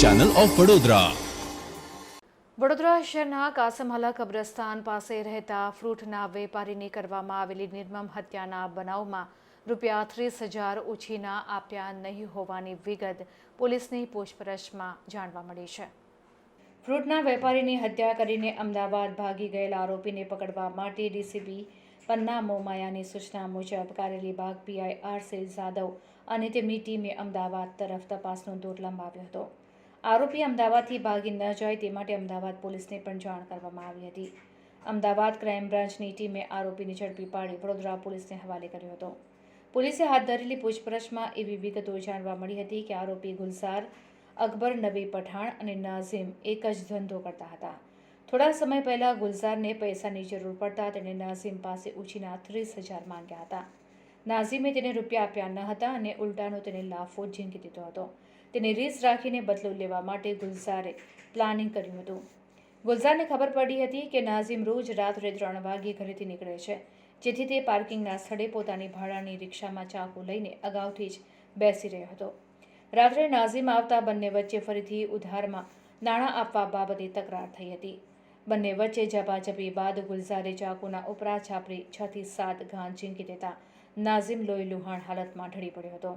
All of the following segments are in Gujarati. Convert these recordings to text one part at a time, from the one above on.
ચેનલ ઓફ વડોદરા વડોદરા શહેરના કાસમહાલા કબ્રસ્તાન પાસે રહેતા ફ્રૂટના વેપારીની કરવામાં આવેલી નિર્મમ હત્યાના બનાવમાં રૂપિયા ત્રીસ હજાર ઓછીના આપ્યા નહીં હોવાની વિગત પોલીસની પૂછપરછમાં જાણવા મળી છે. ફ્રૂટના વેપારીની હત્યા કરીને અમદાવાદ ભાગી ગયેલા આરોપીને પકડવા માટે ડીસીપી પન્ના મોમાયાની સૂચના મુજબ કારેલીબાગ પીઆઈ આરસી જાદવ અને તેમની ટીમે અમદાવાદ તરફ તપાસનો દોર લંબાવ્યો હતો. આરોપી અમદાવાદથી ભાગી ન જાય તે માટે અમદાવાદ પોલીસને પણ જાણ કરવામાં આવી હતી. અમદાવાદ ક્રાઇમ બ્રાન્ચની ટીમે આરોપીને ઝડપી પાડી વડોદરા પોલીસને હવાલે કર્યો હતો. પોલીસે હાથ ધરેલી પૂછપરછમાં એવી વિગતો જાણવા મળી હતી કે આરોપી ગુલઝાર, અકબર, નબી પઠાણ અને નાઝીમ એક જ ધંધો કરતા હતા. થોડા સમય પહેલાં ગુલઝારને પૈસાની જરૂર પડતા તેણે નાઝીમ પાસે ઉછીના ત્રીસ હજાર માંગ્યા હતા. નાઝીમે તેને રૂપિયા આપ્યા ન હતા અને ઉલટાનો તેને લાફો ઝીંકી દીધો હતો. તેને રીસ રાખીને બદલો લેવા માટે ગુલઝારે પ્લાનિંગ કર્યું હતું. ગુલઝારને ખબર પડી હતી કે નાઝીમ રોજ રાત્રે ત્રણ વાગે ઘરેથી નીકળે છે, જેથી તે પાર્કિંગના સ્થળે પોતાની ભાડાની રિક્ષામાં ચાકુ લઈને અગાઉથી જ બેસી રહ્યો હતો. રાત્રે નાઝીમ આવતા બંને વચ્ચે ફરીથી ઉધારમાં નાણાં આપવા બાબતે તકરાર થઈ હતી. બંને વચ્ચે ઝપાઝપી બાદ ગુલઝારે ચાકુના ઉપરા છાપરી છ થી સાત ઘા ઝીંકી દેતા નાઝિમ લોહી લુહાણ હાલતમાં ઢળી પડ્યો હતો.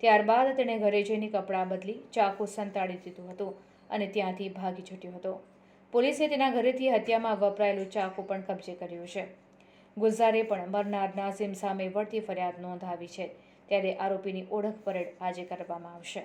ત્યારબાદ તેણે ઘરે જઈને કપડાં બદલી ચાકુ સંતાડી દીધું હતું અને ત્યાંથી ભાગી છૂટ્યો હતો. પોલીસે તેના ઘરેથી હત્યામાં વપરાયેલું ચાકુ પણ કબજે કર્યું છે. ગુલઝારે પણ મરનાર નાઝિમ સામે વળતી ફરિયાદ નોંધાવી છે. ત્યારે આરોપીની ઓળખ પરેડ આજે કરવામાં આવશે.